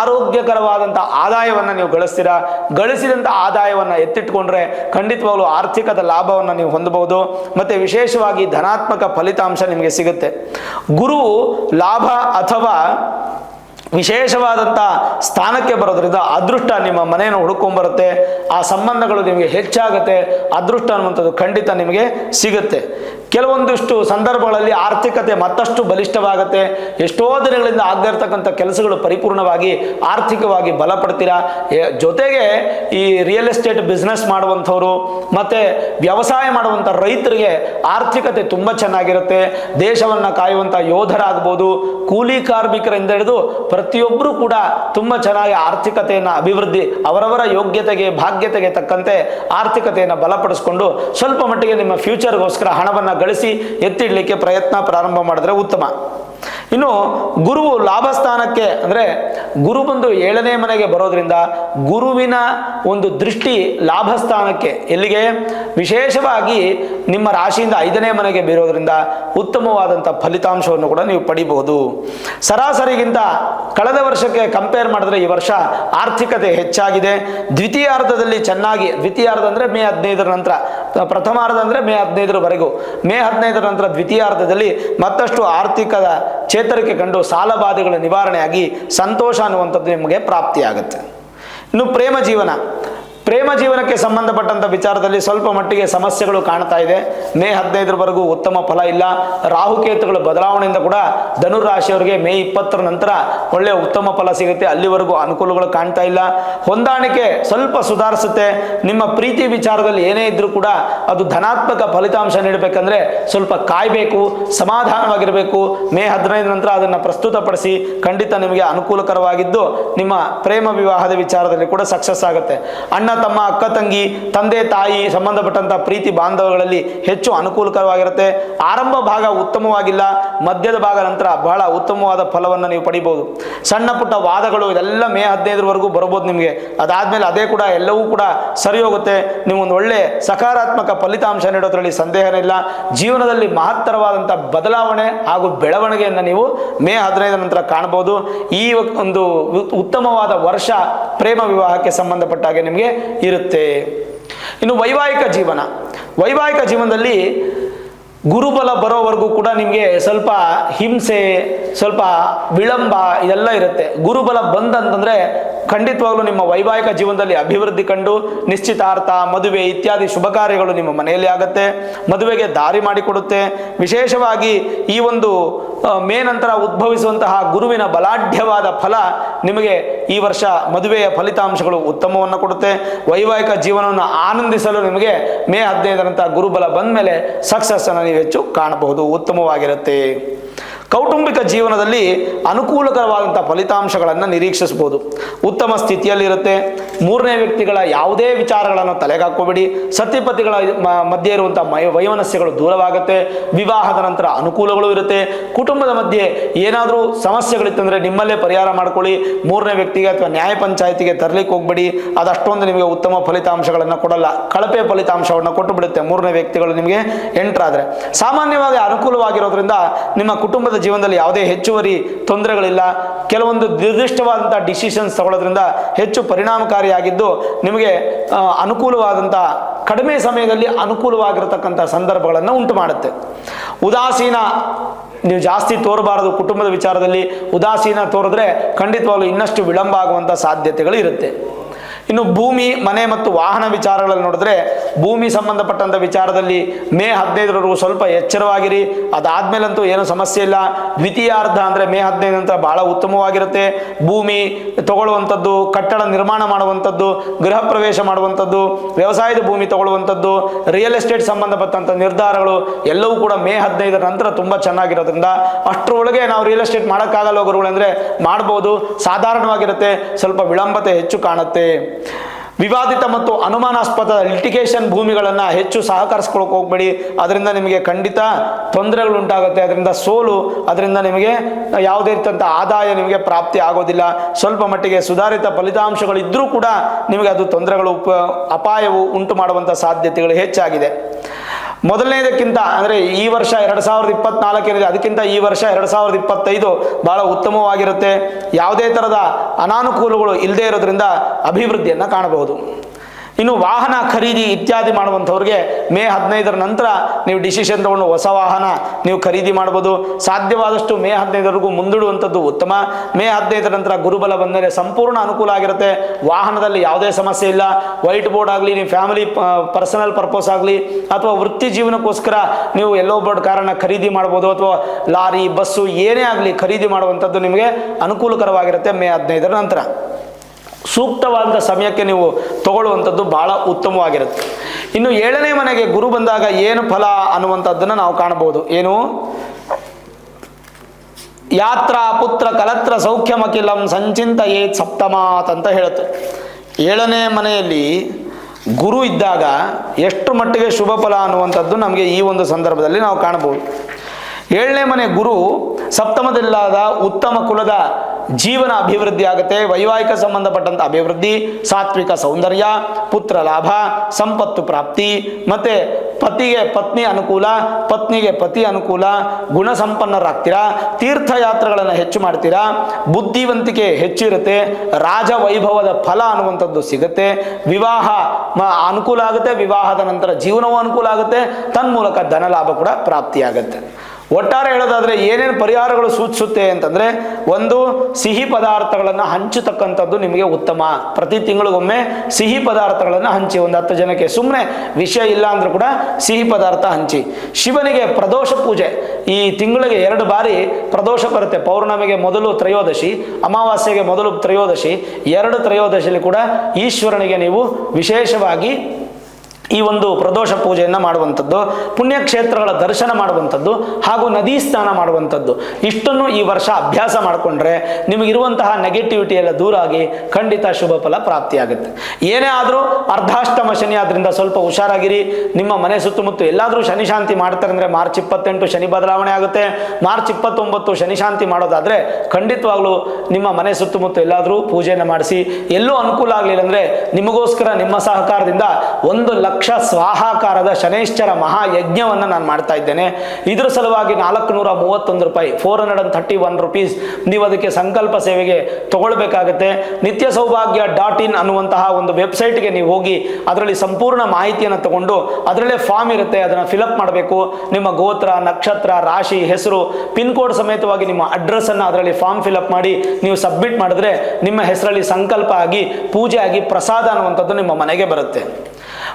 ಆರೋಗ್ಯಕರವಾದಂಥ ಆದಾಯವನ್ನು ನೀವು ಗಳಿಸ್ತೀರಾ? ಗಳಿಸಿದಂಥ ಆದಾಯವನ್ನು ಎತ್ತಿಟ್ಕೊಂಡ್ರೆ ಖಂಡಿತವಾಗ್ಲೂ ಆರ್ಥಿಕದ ಲಾಭವನ್ನು ನೀವು ಹೊಂದಬಹುದು. ಮತ್ತೆ ವಿಶೇಷವಾಗಿ ಧನಾತ್ಮಕ ಫಲಿತಾಂಶ ನಿಮಗೆ ಸಿಗುತ್ತೆ. ಗುರು ಲಾಭ ಅಥವಾ ವಿಶೇಷವಾದಂಥ ಸ್ಥಾನಕ್ಕೆ ಬರೋದ್ರಿಂದ ಅದೃಷ್ಟ ನಿಮ್ಮ ಮನೆಯನ್ನು ಹುಡುಕೊಂಡ್ಬರುತ್ತೆ ಆ ಸಂಬಂಧಗಳು ನಿಮಗೆ ಹೆಚ್ಚಾಗುತ್ತೆ. ಅದೃಷ್ಟ ಅನ್ನುವಂಥದ್ದು ಖಂಡಿತ ನಿಮಗೆ ಸಿಗುತ್ತೆ. ಕೆಲವೊಂದಿಷ್ಟು ಸಂದರ್ಭಗಳಲ್ಲಿ ಆರ್ಥಿಕತೆ ಮತ್ತಷ್ಟು ಬಲಿಷ್ಠವಾಗುತ್ತೆ. ಎಷ್ಟೋ ದಿನಗಳಿಂದ ಆಗದೇ ಕೆಲಸಗಳು ಪರಿಪೂರ್ಣವಾಗಿ ಆರ್ಥಿಕವಾಗಿ ಬಲಪಡ್ತೀರಾ. ಜೊತೆಗೆ ಈ ರಿಯಲ್ ಎಸ್ಟೇಟ್ ಬಿಸ್ನೆಸ್ ಮಾಡುವಂಥವ್ರು ಮತ್ತು ವ್ಯವಸಾಯ ಮಾಡುವಂಥ ರೈತರಿಗೆ ಆರ್ಥಿಕತೆ ತುಂಬ ಚೆನ್ನಾಗಿರುತ್ತೆ. ದೇಶವನ್ನು ಕಾಯುವಂಥ ಯೋಧರಾಗ್ಬೋದು, ಕೂಲಿ ಕಾರ್ಮಿಕರಿಂದ ಹಿಡಿದು ಪ್ರತಿಯೊಬ್ಬರೂ ಕೂಡ ತುಂಬ ಚೆನ್ನಾಗಿ ಆರ್ಥಿಕತೆಯನ್ನು ಅಭಿವೃದ್ಧಿ, ಅವರವರ ಯೋಗ್ಯತೆಗೆ, ಭಾಗ್ಯತೆಗೆ ತಕ್ಕಂತೆ ಆರ್ಥಿಕತೆಯನ್ನು ಬಲಪಡಿಸ್ಕೊಂಡು ಸ್ವಲ್ಪ ಮಟ್ಟಿಗೆ ನಿಮ್ಮ ಫ್ಯೂಚರ್ಗೋಸ್ಕರ ಹಣವನ್ನು ಗಳಿಸಿ ಎತ್ತಿಡ್ಲಿಕ್ಕೆ ಪ್ರಯತ್ನ ಪ್ರಾರಂಭ ಮಾಡಿದ್ರೆ ಉತ್ತಮ. ಇನ್ನು ಗುರುವು ಲಾಭಸ್ಥಾನಕ್ಕೆ ಅಂದರೆ ಗುರು ಬಂದು ಏಳನೇ ಮನೆಗೆ ಬರೋದ್ರಿಂದ ಗುರುವಿನ ಒಂದು ದೃಷ್ಟಿ ಲಾಭಸ್ಥಾನಕ್ಕೆ. ಎಲ್ಲಿಗೆ? ವಿಶೇಷವಾಗಿ ನಿಮ್ಮ ರಾಶಿಯಿಂದ ಐದನೇ ಮನೆಗೆ ಬೀರೋದ್ರಿಂದ ಉತ್ತಮವಾದಂಥ ಫಲಿತಾಂಶವನ್ನು ಕೂಡ ನೀವು ಪಡಿಬಹುದು. ಸರಾಸರಿಗಿಂತ ಕಳೆದ ವರ್ಷಕ್ಕೆ ಕಂಪೇರ್ ಮಾಡಿದ್ರೆ ಈ ವರ್ಷ ಆರ್ಥಿಕತೆ ಹೆಚ್ಚಾಗಿದೆ. ದ್ವಿತೀಯಾರ್ಧದಲ್ಲಿ ಚೆನ್ನಾಗಿ, ದ್ವಿತೀಯಾರ್ಧ ಅಂದರೆ ಮೇ ಹದಿನೈದರ ನಂತರ, ಪ್ರಥಮಾರ್ಧ ಅಂದರೆ ಮೇ ಹದಿನೈದರವರೆಗೂ. ಮೇ ಹದಿನೈದರ ನಂತರ ದ್ವಿತೀಯಾರ್ಧದಲ್ಲಿ ಮತ್ತಷ್ಟು ಆರ್ಥಿಕದ ಚೇತರಿಕೆ ಕಂಡು ಸಾಲಬಾಧೆಗಳ ನಿವಾರಣೆಯಾಗಿ ಸಂತೋಷ ಅನ್ನುವಂಥದ್ದು ನಿಮಗೆ ಪ್ರಾಪ್ತಿಯಾಗುತ್ತೆ. ಇನ್ನು ಪ್ರೇಮ ಜೀವನ. ಪ್ರೇಮ ಜೀವನಕ್ಕೆ ಸಂಬಂಧಪಟ್ಟಂಥ ವಿಚಾರದಲ್ಲಿ ಸ್ವಲ್ಪ ಮಟ್ಟಿಗೆ ಸಮಸ್ಯೆಗಳು ಕಾಣ್ತಾ ಇದೆ. ಮೇ ಹದಿನೈದರವರೆಗೂ ಉತ್ತಮ ಫಲ ಇಲ್ಲ. ರಾಹುಕೇತುಗಳ ಬದಲಾವಣೆಯಿಂದ ಕೂಡ ಧನುರಾಶಿಯವರಿಗೆ ಮೇ ಇಪ್ಪತ್ತರ ನಂತರ ಒಳ್ಳೆಯ ಉತ್ತಮ ಫಲ ಸಿಗುತ್ತೆ. ಅಲ್ಲಿವರೆಗೂ ಅನುಕೂಲಗಳು ಕಾಣ್ತಾ ಇಲ್ಲ. ಹೊಂದಾಣಿಕೆ ಸ್ವಲ್ಪ ಸುಧಾರಿಸುತ್ತೆ. ನಿಮ್ಮ ಪ್ರೀತಿ ವಿಚಾರದಲ್ಲಿ ಏನೇ ಇದ್ರೂ ಕೂಡ ಅದು ಧನಾತ್ಮಕ ಫಲಿತಾಂಶ ನೀಡಬೇಕಂದ್ರೆ ಸ್ವಲ್ಪ ಕಾಯಬೇಕು, ಸಮಾಧಾನವಾಗಿರಬೇಕು. ಮೇ ಹದಿನೈದು ನಂತರ ಅದನ್ನು ಪ್ರಸ್ತುತಪಡಿಸಿ ಖಂಡಿತ ನಿಮಗೆ ಅನುಕೂಲಕರವಾಗಿದ್ದು ನಿಮ್ಮ ಪ್ರೇಮ ವಿವಾಹದ ವಿಚಾರದಲ್ಲಿ ಕೂಡ ಸಕ್ಸಸ್ ಆಗುತ್ತೆ. ಅಣ್ಣ ತಮ್ಮ ಅಕ್ಕ ತಂಗಿ, ತಂದೆ ತಾಯಿ ಸಂಬಂಧಪಟ್ಟಂಥ ಪ್ರೀತಿ ಬಾಂಧವಗಳಲ್ಲಿ ಹೆಚ್ಚು ಅನುಕೂಲಕರವಾಗಿರುತ್ತೆ. ಆರಂಭ ಭಾಗ ಉತ್ತಮವಾಗಿಲ್ಲ, ಮಧ್ಯದ ಭಾಗ ನಂತರ ಬಹಳ ಉತ್ತಮವಾದ ಫಲವನ್ನು ನೀವು ಪಡಿಬೋದು. ಸಣ್ಣ ಪುಟ್ಟ ವಾದಗಳು ಇದೆಲ್ಲ ಮೇ ಹದಿನೈದರವರೆಗೂ ಬರ್ಬೋದು ನಿಮಗೆ. ಅದಾದಮೇಲೆ ಅದೇ ಕೂಡ ಎಲ್ಲವೂ ಕೂಡ ಸರಿ ಹೋಗುತ್ತೆ. ನೀವು ಒಂದು ಒಳ್ಳೆ ಸಕಾರಾತ್ಮಕ ಫಲಿತಾಂಶ ನೀಡೋದ್ರಲ್ಲಿ ಸಂದೇಹನೇ ಇಲ್ಲ. ಜೀವನದಲ್ಲಿ ಮಹತ್ತರವಾದಂಥ ಬದಲಾವಣೆ ಹಾಗೂ ಬೆಳವಣಿಗೆಯನ್ನು ನೀವು ಮೇ ಹದಿನೈದರ ನಂತರ ಕಾಣಬಹುದು. ಈ ಒಂದು ಉತ್ತಮವಾದ ವರ್ಷ ಪ್ರೇಮ ವಿವಾಹಕ್ಕೆ ಸಂಬಂಧಪಟ್ಟ ಹಾಗೆ ನಿಮಗೆ ಇರುತ್ತೆ. ಇನ್ನು ವೈವಾಹಿಕ ಜೀವನ. ವೈವಾಹಿಕ ಜೀವನದಲ್ಲಿ ಗುರುಬಲ ಬರೋವರೆಗೂ ಕೂಡ ನಿಮಗೆ ಸ್ವಲ್ಪ ಹಿಂಸೆ, ಸ್ವಲ್ಪ ವಿಳಂಬ ಇದೆಲ್ಲ ಇರುತ್ತೆ. ಗುರುಬಲ ಬಂದಂತಂದ್ರೆ ಖಂಡಿತವಾಗ್ಲೂ ನಿಮ್ಮ ವೈವಾಹಿಕ ಜೀವನದಲ್ಲಿ ಅಭಿವೃದ್ಧಿ ಕಂಡು ನಿಶ್ಚಿತಾರ್ಥ, ಮದುವೆ ಇತ್ಯಾದಿ ಶುಭ ಕಾರ್ಯಗಳು ನಿಮ್ಮ ಮನೆಯಲ್ಲಿ ಆಗುತ್ತೆ. ಮದುವೆಗೆ ದಾರಿ ಮಾಡಿಕೊಡುತ್ತೆ. ವಿಶೇಷವಾಗಿ ಈ ಒಂದು ಮೇ ನಂತರ ಉದ್ಭವಿಸುವಂತಹ ಗುರುವಿನ ಬಲಾಢ್ಯವಾದ ಫಲ ನಿಮಗೆ ಈ ವರ್ಷ ಮದುವೆಯ ಫಲಿತಾಂಶಗಳು ಉತ್ತಮವನ್ನು ಕೊಡುತ್ತೆ. ವೈವಾಹಿಕ ಜೀವನವನ್ನು ಆನಂದಿಸಲು ನಿಮಗೆ ಮೇ ಹದಿನೈದರಂತಹ ಗುರುಬಲ ಬಂದ ಮೇಲೆ ಸಕ್ಸಸ್ ಅನ್ನು ಹೆಚ್ಚು ಕಾಣಬಹುದು ಉತ್ತಮವಾಗಿರುತ್ತೆ. ಕೌಟುಂಬಿಕ ಜೀವನದಲ್ಲಿ ಅನುಕೂಲಕರವಾದಂಥ ಫಲಿತಾಂಶಗಳನ್ನು ನಿರೀಕ್ಷಿಸಬಹುದು ಉತ್ತಮ ಸ್ಥಿತಿಯಲ್ಲಿರುತ್ತೆ. ಮೂರನೇ ವ್ಯಕ್ತಿಗಳ ಯಾವುದೇ ವಿಚಾರಗಳನ್ನು ತಲೆಗಾಕೋಬೇಡಿ ಸತ್ಯಪತಿಗಳ ಮಧ್ಯೆ ಇರುವಂಥ ಮೈ ವೈಮನಸ್ಯಗಳು ದೂರವಾಗುತ್ತೆ. ವಿವಾಹದ ನಂತರ ಅನುಕೂಲಗಳು ಇರುತ್ತೆ. ಕುಟುಂಬದ ಮಧ್ಯೆ ಏನಾದರೂ ಸಮಸ್ಯೆಗಳಿತ್ತಂದರೆ ನಿಮ್ಮಲ್ಲೇ ಪರಿಹಾರ ಮಾಡ್ಕೊಳ್ಳಿ. ಮೂರನೇ ವ್ಯಕ್ತಿಗೆ ಅಥವಾ ನ್ಯಾಯ ಪಂಚಾಯತಿಗೆ ತರಲಿಕ್ಕೆ ಹೋಗ್ಬೇಡಿ. ಅದಷ್ಟೊಂದು ನಿಮಗೆ ಉತ್ತಮ ಫಲಿತಾಂಶಗಳನ್ನು ಕೊಡಲ್ಲ. ಕಳಪೆ ಫಲಿತಾಂಶವನ್ನು ಕೊಟ್ಟು ಬಿಡುತ್ತೆ ಮೂರನೇ ವ್ಯಕ್ತಿಗಳು ನಿಮಗೆ ಎಂಟ್ರಾದರೆ. ಸಾಮಾನ್ಯವಾಗಿ ಅನುಕೂಲವಾಗಿರೋದ್ರಿಂದ ನಿಮ್ಮ ಕುಟುಂಬದ ಜೀವನದಲ್ಲಿ ಯಾವುದೇ ಹೆಚ್ಚುವರಿ ತೊಂದರೆಗಳಿಲ್ಲ. ಕೆಲವೊಂದು ನಿರ್ದಿಷ್ಟವಾದಂಥ ಡಿಸಿಷನ್ಸ್ ತಗೊಳ್ಳೋದ್ರಿಂದ ಹೆಚ್ಚು ಪರಿಣಾಮಕಾರಿಯಾಗಿದ್ದು, ನಿಮಗೆ ಅನುಕೂಲವಾದಂಥ ಕಡಿಮೆ ಸಮಯದಲ್ಲಿ ಅನುಕೂಲವಾಗಿರತಕ್ಕಂಥ ಸಂದರ್ಭಗಳನ್ನು ಉಂಟು ಮಾಡುತ್ತೆ ಉದಾಸೀನ ನೀವು ಜಾಸ್ತಿ ತೋರಬಾರದು ಕುಟುಂಬದ ವಿಚಾರದಲ್ಲಿ, ಉದಾಸೀನ ತೋರಿದ್ರೆ ಖಂಡಿತವಾಗ್ಲೂ ಇನ್ನಷ್ಟು ವಿಳಂಬ ಆಗುವಂಥ ಸಾಧ್ಯತೆಗಳು ಇರುತ್ತೆ. ಇನ್ನು ಭೂಮಿ, ಮನೆ ಮತ್ತು ವಾಹನ ವಿಚಾರಗಳಲ್ಲಿ ನೋಡಿದ್ರೆ ಭೂಮಿ ಸಂಬಂಧಪಟ್ಟಂಥ ವಿಚಾರದಲ್ಲಿ ಮೇ ಹದಿನೈದರವರೆಗೂ ಸ್ವಲ್ಪ ಎಚ್ಚರವಾಗಿರಿ. ಅದಾದ್ಮೇಲಂತೂ ಏನು ಸಮಸ್ಯೆ ಇಲ್ಲ. ದ್ವಿತೀಯಾರ್ಧ ಅಂದರೆ ಮೇ ಹದಿನೈದು ನಂತರ ಬಹಳ ಉತ್ತಮವಾಗಿರುತ್ತೆ. ಭೂಮಿ ತಗೊಳ್ಳುವಂಥದ್ದು, ಕಟ್ಟಡ ನಿರ್ಮಾಣ ಮಾಡುವಂಥದ್ದು, ಗೃಹ ಪ್ರವೇಶ ಮಾಡುವಂಥದ್ದು, ವ್ಯವಸಾಯದ ಭೂಮಿ ತಗೊಳ್ಳುವಂಥದ್ದು ರಿಯಲ್ ಎಸ್ಟೇಟ್ ಸಂಬಂಧಪಟ್ಟಂಥ ನಿರ್ಧಾರಗಳು ಎಲ್ಲವೂ ಕೂಡ ಮೇ ಹದಿನೈದರ ನಂತರ ತುಂಬ ಚೆನ್ನಾಗಿರೋದ್ರಿಂದ ಅಷ್ಟರೊಳಗೆ ನಾವು ರಿಯಲ್ ಎಸ್ಟೇಟ್ ಮಾಡೋಕ್ಕಾಗಲ್ಲ ಗುರುಗಳು ಅಂದರೆ ಮಾಡ್ಬೋದು. ಸಾಧಾರಣವಾಗಿರುತ್ತೆ. ಸ್ವಲ್ಪ ವಿಳಂಬತೆ ಹೆಚ್ಚು ಕಾಣುತ್ತೆ. ವಿವಾದಿತ ಮತ್ತು ಅನುಮಾನಾಸ್ಪದ ಲಿಟಿಗೇಷನ್ ಭೂಮಿಗಳನ್ನು ಹೆಚ್ಚು ಸಹಕರಿಸ್ಕೊಳಕ್ಕೆ ಹೋಗ್ಬೇಡಿ. ಅದರಿಂದ ನಿಮಗೆ ಖಂಡಿತ ತೊಂದರೆಗಳು ಉಂಟಾಗುತ್ತೆ ಅದರಿಂದ ಸೋಲು, ಅದರಿಂದ ನಿಮಗೆ ಯಾವುದೇ ರೀತಿಯಂಥ ಆದಾಯ ನಿಮಗೆ ಪ್ರಾಪ್ತಿ ಆಗೋದಿಲ್ಲ. ಸ್ವಲ್ಪ ಮಟ್ಟಿಗೆ ಸುಧಾರಿತ ಫಲಿತಾಂಶಗಳಿದ್ದರೂ ಕೂಡ ನಿಮಗೆ ಅದು ತೊಂದರೆಗಳು ಉಪ, ಅಪಾಯವು ಉಂಟು ಮಾಡುವಂಥ ಸಾಧ್ಯತೆಗಳು ಹೆಚ್ಚಾಗಿದೆ. ಮೊದಲನೇದಕ್ಕಿಂತ ಅಂದರೆ ಈ ವರ್ಷ ಎರಡು ಸಾವಿರದ ಇಪ್ಪತ್ನಾಲ್ಕೇನಿದೆ ಅದಕ್ಕಿಂತ ಈ ವರ್ಷ ಎರಡು ಸಾವಿರದ ಇಪ್ಪತ್ತೈದು ಬಹಳ ಉತ್ತಮವಾಗಿರುತ್ತೆ. ಯಾವುದೇ ಥರದ ಅನಾನುಕೂಲಗಳು ಇಲ್ಲದೇ ಇರೋದ್ರಿಂದ ಅಭಿವೃದ್ಧಿಯನ್ನು ಕಾಣಬಹುದು. ಇನ್ನು ವಾಹನ ಖರೀದಿ ಇತ್ಯಾದಿ ಮಾಡುವಂಥವ್ರಿಗೆ ಮೇ ಹದಿನೈದರ ನಂತರ ನೀವು ಡಿಸಿಷನ್ ತಗೊಂಡು ಹೊಸ ವಾಹನ ನೀವು ಖರೀದಿ ಮಾಡ್ಬೋದು. ಸಾಧ್ಯವಾದಷ್ಟು ಮೇ ಹದಿನೈದರವರೆಗೂ ಮುಂದೂಡುವಂಥದ್ದು ಉತ್ತಮ. ಮೇ ಹದಿನೈದರ ನಂತರ ಗುರುಬಲ ಬಂದರೆ ಸಂಪೂರ್ಣ ಅನುಕೂಲ ಆಗಿರುತ್ತೆ. ವಾಹನದಲ್ಲಿ ಯಾವುದೇ ಸಮಸ್ಯೆ ಇಲ್ಲ. ವೈಟ್ ಬೋರ್ಡ್ ಆಗಲಿ, ನೀವು ಫ್ಯಾಮಿಲಿ ಪರ್ಸನಲ್ ಪರ್ಪಸ್ ಆಗಲಿ, ಅಥವಾ ವೃತ್ತಿ ಜೀವನಕ್ಕೋಸ್ಕರ ನೀವು ಎಲ್ಲೋ ಬೋರ್ಡ್ ಕಾರನ್ನು ಖರೀದಿ ಮಾಡ್ಬೋದು, ಅಥವಾ ಲಾರಿ, ಬಸ್ಸು ಏನೇ ಆಗಲಿ ಖರೀದಿ ಮಾಡುವಂಥದ್ದು ನಿಮಗೆ ಅನುಕೂಲಕರವಾಗಿರುತ್ತೆ ಮೇ ಹದಿನೈದರ ನಂತರ. ಸೂಕ್ತವಾದ ಸಮಯಕ್ಕೆ ನೀವು ತಗೊಳ್ಳುವಂಥದ್ದು ಬಹಳ ಉತ್ತಮವಾಗಿರುತ್ತೆ. ಇನ್ನು ಏಳನೇ ಮನೆಗೆ ಗುರು ಬಂದಾಗ ಏನು ಫಲ ಅನ್ನುವಂಥದ್ದನ್ನು ನಾವು ಕಾಣಬಹುದು. ಏನು? ಯಾತ್ರಾ ಪುತ್ರ ಕಲತ್ರ ಸೌಖ್ಯಮಖಿಲಂ ಸಂಚಿಂತ ಏತ್ ಸಪ್ತಮಾತ್ ಅಂತ ಹೇಳುತ್ತೆ. ಏಳನೇ ಮನೆಯಲ್ಲಿ ಗುರು ಇದ್ದಾಗ ಎಷ್ಟು ಮಟ್ಟಿಗೆ ಶುಭ ಫಲ ಅನ್ನುವಂಥದ್ದು ನಮಗೆ ಈ ಒಂದು ಸಂದರ್ಭದಲ್ಲಿ ನಾವು ಕಾಣಬಹುದು. ಏಳನೇ ಮನೆ ಗುರು ಸಪ್ತಮದಲ್ಲಾದ ಉತ್ತಮ ಕುಲದ ಜೀವನ ಅಭಿವೃದ್ಧಿ ಆಗುತ್ತೆ, ವೈವಾಹಿಕ ಸಂಬಂಧಪಟ್ಟಂಥ ಅಭಿವೃದ್ಧಿ, ಸಾತ್ವಿಕ ಸೌಂದರ್ಯ, ಪುತ್ರ ಲಾಭ, ಸಂಪತ್ತು ಪ್ರಾಪ್ತಿ, ಮತ್ತೆ ಪತಿಗೆ ಪತ್ನಿ ಅನುಕೂಲ, ಪತ್ನಿಗೆ ಪತಿ ಅನುಕೂಲ ಗುಣಸಂಪನ್ನರಾಗ್ತೀರಾ ತೀರ್ಥಯಾತ್ರೆಗಳನ್ನು ಹೆಚ್ಚು ಮಾಡ್ತೀರಾ, ಬುದ್ಧಿವಂತಿಕೆ ಹೆಚ್ಚಿರುತ್ತೆ ರಾಜ ವೈಭವದ ಫಲ ಅನ್ನುವಂಥದ್ದು ಸಿಗುತ್ತೆ, ವಿವಾಹ ಅನುಕೂಲ ಆಗುತ್ತೆ, ವಿವಾಹದ ನಂತರ ಜೀವನವೂ ಅನುಕೂಲ ಆಗುತ್ತೆ, ತನ್ಮೂಲಕ ಧನ ಲಾಭ ಕೂಡ ಪ್ರಾಪ್ತಿಯಾಗುತ್ತೆ. ಒಟ್ಟಾರೆ ಹೇಳೋದಾದ್ರೆ ಏನೇನು ಪರಿಹಾರಗಳು ಸೂಚಿಸುತ್ತೆ ಅಂತಂದ್ರೆ ಒಂದು, ಸಿಹಿ ಪದಾರ್ಥಗಳನ್ನು ಹಂಚತಕ್ಕಂಥದ್ದು ನಿಮಗೆ ಉತ್ತಮ. ಪ್ರತಿ ತಿಂಗಳಿಗೊಮ್ಮೆ ಸಿಹಿ ಪದಾರ್ಥಗಳನ್ನು ಹಂಚಿ, ಒಂದು ಹತ್ತು ಜನಕ್ಕೆ. ಸುಮ್ಮನೆ ವಿಷಯ ಇಲ್ಲ ಅಂದ್ರೂ ಕೂಡ ಸಿಹಿ ಪದಾರ್ಥ ಹಂಚಿ. ಶಿವನಿಗೆ ಪ್ರದೋಷ ಪೂಜೆ. ಈ ತಿಂಗಳಿಗೆ ಎರಡು ಬಾರಿ ಪ್ರದೋಷ ಬರುತ್ತೆ. ಪೌರ್ಣಮಿಗೆ ಮೊದಲು ತ್ರಯೋದಶಿ, ಅಮಾವಾಸ್ಯೆಗೆ ಮೊದಲು ತ್ರಯೋದಶಿ. ಎರಡು ತ್ರಯೋದಶಿಯಲ್ಲಿ ಕೂಡ ಈಶ್ವರನಿಗೆ ನೀವು ವಿಶೇಷವಾಗಿ ಈ ಒಂದು ಪ್ರದೋಷ ಪೂಜೆಯನ್ನು ಮಾಡುವಂಥದ್ದು, ಪುಣ್ಯಕ್ಷೇತ್ರಗಳ ದರ್ಶನ ಮಾಡುವಂಥದ್ದು, ಹಾಗೂ ನದಿ ಸ್ನಾನ ಮಾಡುವಂಥದ್ದು. ಇಷ್ಟನ್ನು ಈ ವರ್ಷ ಅಭ್ಯಾಸ ಮಾಡಿಕೊಂಡ್ರೆ ನಿಮಗಿರುವಂತಹ ನೆಗೆಟಿವಿಟಿ ಎಲ್ಲ ದೂರ ಆಗಿ ಖಂಡಿತ ಶುಭ ಫಲ ಪ್ರಾಪ್ತಿಯಾಗುತ್ತೆ. ಏನೇ ಆದರೂ ಅರ್ಧಾಷ್ಟಮ ಶನಿ ಆದ್ರಿಂದ ಸ್ವಲ್ಪ ಹುಷಾರಾಗಿರಿ. ನಿಮ್ಮ ಮನೆ ಸುತ್ತಮುತ್ತ ಎಲ್ಲಾದರೂ ಶನಿ ಶಾಂತಿ ಮಾಡ್ತಾರೆ ಅಂದರೆ ಮಾರ್ಚ್ ಇಪ್ಪತ್ತೆಂಟು ಶನಿ ಬದಲಾವಣೆ ಆಗುತ್ತೆ. ಮಾರ್ಚ್ ಇಪ್ಪತ್ತೊಂಬತ್ತು ಶನಿ ಶಾಂತಿ ಮಾಡೋದಾದರೆ ಖಂಡಿತವಾಗ್ಲೂ ನಿಮ್ಮ ಮನೆ ಸುತ್ತಮುತ್ತ ಎಲ್ಲಾದರೂ ಪೂಜೆಯನ್ನು ಮಾಡಿಸಿ. ಎಲ್ಲೂ ಅನುಕೂಲ ಆಗಲಿಲ್ಲ ಅಂದರೆ ನಿಮಗೋಸ್ಕರ ನಿಮ್ಮ ಸಹಕಾರದಿಂದ ಒಂದು ಲಕ್ಷ ಸ್ವಾಹಾಕಾರದ ಮಹಾ ಮಹಾಯಜ್ಞವನ್ನು ನಾನು ಮಾಡ್ತಾ ಇದ್ದೇನೆ. ಇದ್ರ ಸಲುವಾಗಿ ನಾಲ್ಕು ನೂರ ಮೂವತ್ತೊಂದು ರೂಪಾಯಿ four hundred and thirty one rupees ನೀವು ಅದಕ್ಕೆ ಸಂಕಲ್ಪ ಸೇವೆಗೆ ತಗೊಳ್ಬೇಕಾಗುತ್ತೆ. ನಿತ್ಯ ಸೌಭಾಗ್ಯ ಡಾಟ್ ಇನ್ ಅನ್ನುವಂತಹ ಒಂದು ವೆಬ್ಸೈಟ್ಗೆ ನೀವು ಹೋಗಿ, ಅದರಲ್ಲಿ ಸಂಪೂರ್ಣ ಮಾಹಿತಿಯನ್ನು ತಗೊಂಡು ಅದರಲ್ಲೇ ಫಾರ್ಮ್ ಇರುತ್ತೆ, ಅದನ್ನು ಫಿಲಪ್ ಮಾಡಬೇಕು. ನಿಮ್ಮ ಗೋತ್ರ, ನಕ್ಷತ್ರ, ರಾಶಿ, ಹೆಸರು ಪಿನ್ ಕೋಡ್ ಸಮೇತವಾಗಿ ನಿಮ್ಮ ಅಡ್ರೆಸ್ಸನ್ನು ಅದರಲ್ಲಿ ಫಾರ್ಮ್ ಫಿಲಪ್ ಮಾಡಿ ನೀವು ಸಬ್ಮಿಟ್ ಮಾಡಿದ್ರೆ ನಿಮ್ಮ ಹೆಸರಲ್ಲಿ ಸಂಕಲ್ಪ ಆಗಿ, ಪೂಜೆ ಆಗಿ ಪ್ರಸಾದ ಅನ್ನುವಂಥದ್ದು ನಿಮ್ಮ ಮನೆಗೆ ಬರುತ್ತೆ.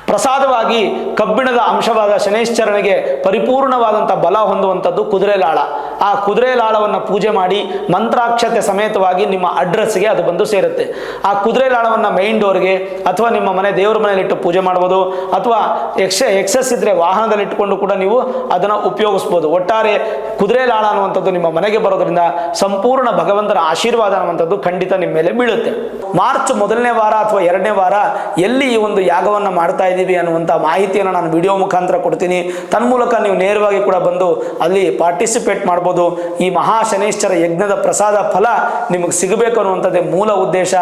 ಪ್ರಸಾದವಾಗಿ ಕಬ್ಬಿಣದ ಅಂಶವಾದ ಶನೈಶ್ಚರಣೆಗೆ ಪರಿಪೂರ್ಣವಾದಂಥ ಬಲ ಹೊಂದುವಂಥದ್ದು ಕುದುರೆ ಲಾಳ. ಆ ಕುದುರೆ ಲಾಳವನ್ನು ಪೂಜೆ ಮಾಡಿ ಮಂತ್ರಾಕ್ಷತೆ ಸಮೇತವಾಗಿ ನಿಮ್ಮ ಅಡ್ರೆಸ್ಗೆ ಅದು ಬಂದು ಸೇರುತ್ತೆ. ಆ ಕುದುರೆ ಲಾಳವನ್ನು ಮೈನ್ ಡೋರ್ಗೆ ಅಥವಾ ನಿಮ್ಮ ಮನೆ ದೇವರ ಮನೆಯಲ್ಲಿಟ್ಟು ಪೂಜೆ ಮಾಡ್ಬೋದು, ಅಥವಾ ಎಕ್ಸ ಎಕ್ಸಸ್ ಇದ್ದರೆ ವಾಹನದಲ್ಲಿ ಇಟ್ಕೊಂಡು ಕೂಡ ನೀವು ಅದನ್ನು ಉಪಯೋಗಿಸ್ಬೋದು. ಒಟ್ಟಾರೆ ಕುದುರೆ ಲಾಳ ಅನ್ನುವಂಥದ್ದು ನಿಮ್ಮ ಮನೆಗೆ ಬರೋದ್ರಿಂದ ಸಂಪೂರ್ಣ ಭಗವಂತನ ಆಶೀರ್ವಾದ ಅನ್ನುವಂಥದ್ದು ಖಂಡಿತ ನಿಮ್ಮ ಮೇಲೆ ಬೀಳುತ್ತೆ. ಮಾರ್ಚ್ ಮೊದಲನೇ ವಾರ ಅಥವಾ ಎರಡನೇ ವಾರ ಎಲ್ಲಿ ಈ ಒಂದು ಯಾಗವನ್ನು ಮಾಡ್ತಾ ಇದ್ದೀವಿ ಅನ್ನುವಂಥ ಮಾಹಿತಿಯನ್ನು ನಾನು ವಿಡಿಯೋ ಮುಖಾಂತರ ಕೊಡ್ತೀನಿ. ತನ್ಮೂಲಕ ನೀವು ನೇರವಾಗಿ ಕೂಡ ಬಂದು ಅಲ್ಲಿ ಪಾರ್ಟಿಸಿಪೇಟ್ ಮಾಡ್ಬೋದು. ಈ ಮಹಾಶನೇಶ್ವರ ಯಜ್ಞದ ಪ್ರಸಾದ ಫಲ ನಿಮಗೆ ಸಿಗಬೇಕು ಅನ್ನುವಂಥದ್ದೇ ಮೂಲ ಉದ್ದೇಶ.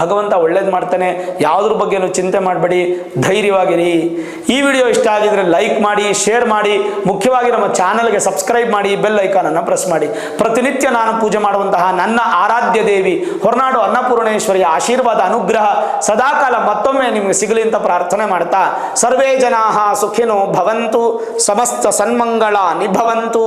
ಭಗವಂತ ಒಳ್ಳೇದು ಮಾಡ್ತಾನೆ. ಯಾವುದ್ರ ಬಗ್ಗೆನೂ ಚಿಂತೆ ಮಾಡಬೇಡಿ. ಧೈರ್ಯವಾಗಿರಿ ಈ ವಿಡಿಯೋ ಇಷ್ಟ ಆಗಿದ್ರೆ ಲೈಕ್ ಮಾಡಿ, ಶೇರ್ ಮಾಡಿ. ಮುಖ್ಯವಾಗಿ ನಮ್ಮ ಚಾನಲ್ಗೆ ಸಬ್ಸ್ಕ್ರೈಬ್ ಮಾಡಿ, ಬೆಲ್ ಐಕಾನನ್ನು ಪ್ರೆಸ್ ಮಾಡಿ. ಪ್ರತಿನಿತ್ಯ ನಾನು ಪೂಜೆ ಮಾಡುವಂತಹ ನನ್ನ ಆರಾಧ್ಯ ದೇವಿ, ಹೊರನಾಡು ಅನ್ನಪೂರ್ಣೇಶ್ವರಿಯ ಆಶೀರ್ವಾದ, ಅನುಗ್ರಹ ಸದಾಕಾಲ ಮತ್ತೊಮ್ಮೆ ನಿಮಗೆ ಸಿಗಲಿ ಅಂತ ಪ್ರಾರ್ಥನೆ ಮಾಡ್ತಾ, ಸರ್ವೇ ಜನಾ ಸುಖಿನೋ ಭವಂತು, ಸಮಸ್ತ ಸನ್ಮಂಗಳ ನಿಭವಂತು.